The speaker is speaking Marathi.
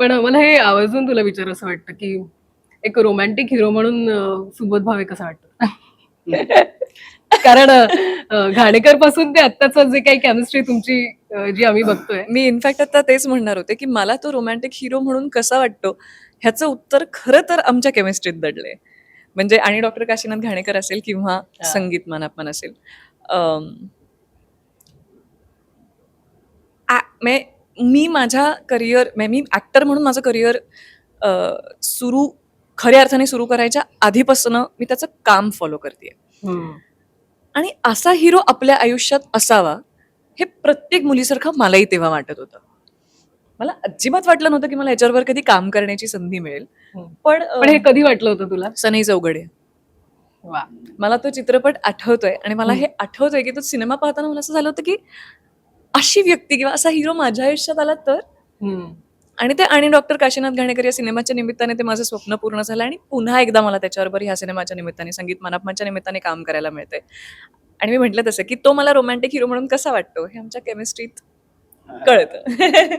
पण मला हे आवर्जून तुला विचार असं वाटतं की एक रोमॅन्टिक हिरो म्हणून सुबोध भावे कसा वाटतं? कारण घाणेकरपासून ते आत्ताच जे काही केमिस्ट्री तुमची जी आम्ही बघतोय. मी इनफॅक्ट आता तेच म्हणणार होते की मला तो रोमॅन्टिक हिरो म्हणून कसा वाटतो ह्याचं उत्तर खरं तर आमच्या केमिस्ट्रीत दडलंय. म्हणजे आणि डॉक्टर काशीनाथ घाणेकर असेल किंवा संगीत मानापन असेल. मे- माझ्या करिअर मी ॲक्टर म्हणून माझं करिअर सुरू खऱ्या अर्थाने सुरू करायच्या आधीपासून मी त्याचं काम फॉलो करते. आणि असा हिरो आपल्या आयुष्यात असावा हे प्रत्येक मुलीसारखं मलाही तेव्हा वाटत होतं. मला अजिबात वाटलं नव्हतं की मला याच्यावर कधी काम करण्याची संधी मिळेल. पण पण हे कधी वाटलं होतं तुला? सनई चौघडे. वा. मला तो चित्रपट आठवतोय आणि मला हे आठवतोय की तो सिनेमा पाहताना मला असं झालं होतं की अशी व्यक्ती किंवा असा हिरो माझ्या आयुष्यात आला तर? हम्म. आणि ते आणि डॉक्टर काशीनाथ घाणेकर या सिनेमाच्या निमित्ताने ते माझं स्वप्न पूर्ण झालं आणि पुन्हा एकदा मला त्याच्याबरोबर ह्या सिनेमाच्या निमित्ताने संगीत मानापमाच्या निमित्ताने काम करायला मिळतंय. आणि मी म्हटलं तसं की तो मला रोमॅन्टिक हिरो म्हणून कसा वाटतो हे आमच्या केमिस्ट्रीत कळतं.